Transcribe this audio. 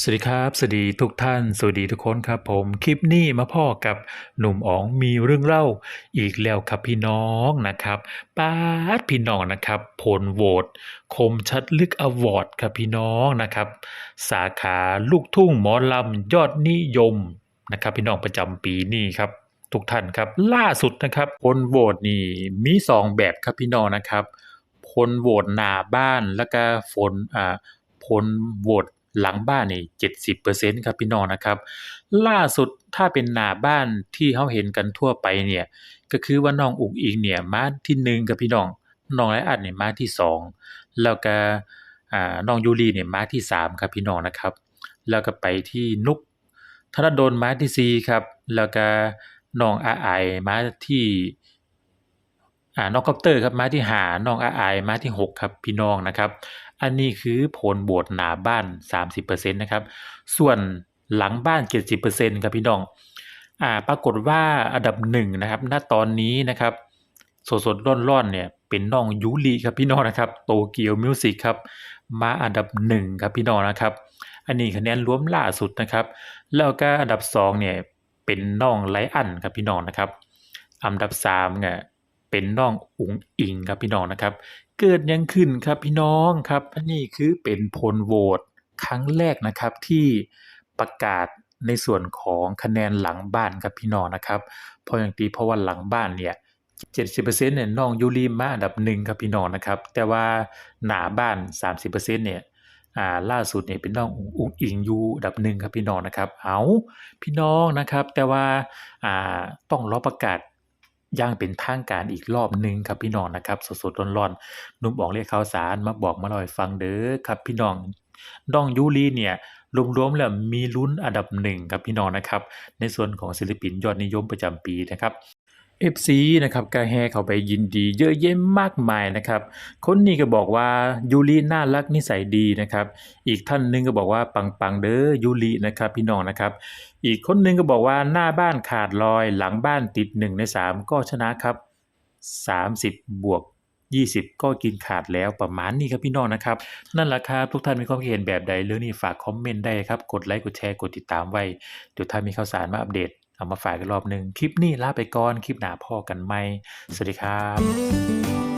สวัสดีครับ สวัสดีทุกท่าน สวัสดีทุกคนครับผม คลิปนี้มาพ่อกับหนุ่มอ๋องมีเรื่องเล่าอีกแล้วครับพี่น้องนะครับป้าดพี่น้องนะครับ ผลโหวตคมชัดลึกอวอร์ดครับพี่น้องนะครับ สาขาลูกทุ่งหมอลำยอดนิยมนะครับพี่น้องประจำปีนี้ครับทุกท่านครับล่าสุดนะครับผลโหวตนี่มีสองแบบครับพี่น้องนะครับผลโหวตหน้าบ้านแล้วก็ผลอ่าผลโหวต หลังบ้านนี่70%ครับพี่น้องนะครับ ล่าสุดถ้าเป็นหน้าบ้านที่เฮาเห็นกันทั่วไปเนี่ยก็คือว่าน้องอุ๋งอิงเนี่ยมาที่หนึ่งครับพี่น้องน้องไรอันเนี่ยมาที่สองแล้วก็น้องยูรีเนี่ยมาที่สามครับพี่น้องนะครับ แล้วก็ไปที่นุกธนดลมาที่สี่ครับ แล้วก็น้องอาไอมาที่ อ่าน้องคอปเตอร์ครับมาที่หาน้องอาอมาที่หกครับพี่น้องนะครับ อันนี้คือผลโหวตหน้าบ้าน 30%นะครับส่วนหลังบ้าน 70%ครับพี่น้องอ่าปรากฏว่าอันดับหนึ่งนะครับณตอนนี้นะครับสดๆร้อนๆเนี่ยเป็นน้องยูริครับพี่น้องนะครับโตเกียวมิวสิกครับมาอันดับหนึ่งครับพี่น้องนะครับ อันนี้คะแนนรวมล่าสุดนะครับ แล้วก็อันดับสองเนี่ยเป็นน้องไลอันครับพี่น้องนะครับ อันดับสามเนี่ย เป็นน้องอุ๋งอิงครับพี่น้องนะครับ เกิดยังขึ้นครับพี่น้องครับนนี้คือเป็นผลโหวตครั้งแรกนะครับที่ประกาศในส่วนของคะแนนหลังบ้านครับพี่น้องนะครับเพราะอย่างตีเพราะว่าหลังบ้านเนี่ย70%เนี่ยน้องยูรีมาอันดับหนึ่งครับพี่น้องนะครับ แต่ว่าหนาบ้าน 30%เนี่ยอ่าล่าสุดเนี่ยเป็นน้องอุ๋งอิงยูอันดับหนึ่งครับพี่น้องนะครับ เอาพี่น้องนะครับ แต่ว่าอ่าต้องรอประกาศ ย่างเป็นทางการอีกรอบหนึ่งครับพี่น้องนะครับ สดๆร้อนๆนุ่มออกเรียกข่าวสารมาบอกมาเล่อยฟังเด้อครับพี่น้องน้องยูรีเนี่ยรวมๆแล้วมีลุ้นอันดับหนึ่งครับพี่น้องนะครับ ในส่วนของศิลปินยอดนิยมประจำปีนะครับ FC นะครับก็แห่เข้าไปยินดีเยอะแยะมากมายนะครับ คนนี้ก็บอกว่ายูริน่ารักนิสัยดีนะครับ อีกท่านหนึงก็บอกว่าปังปังเด้อยูรินะครับพี่น้องนะครับ อีกคนนึงก็บอกว่าหน้าบ้านขาดลอยหลังบ้านติด 1 ใน 3 ก็ชนะครับ 30 บวก 20 ก็กินขาดแล้วประมาณนี้ครับพี่น้องนะครับ นั่นแหละครับทุกท่านมีความคิดเห็นแบบใดเรื่องนี้ฝากคอมเมนต์ได้ครับกดไลค์กดแชร์กดติดตามไว้เดี๋ยวถ้ามีข่าวสารมาอัปเดต เอามาฝากกันรอบหนึ่งคลิปนี้ลาไปก่อนคลิปหน้าพ่อกันไหมสวัสดีครับ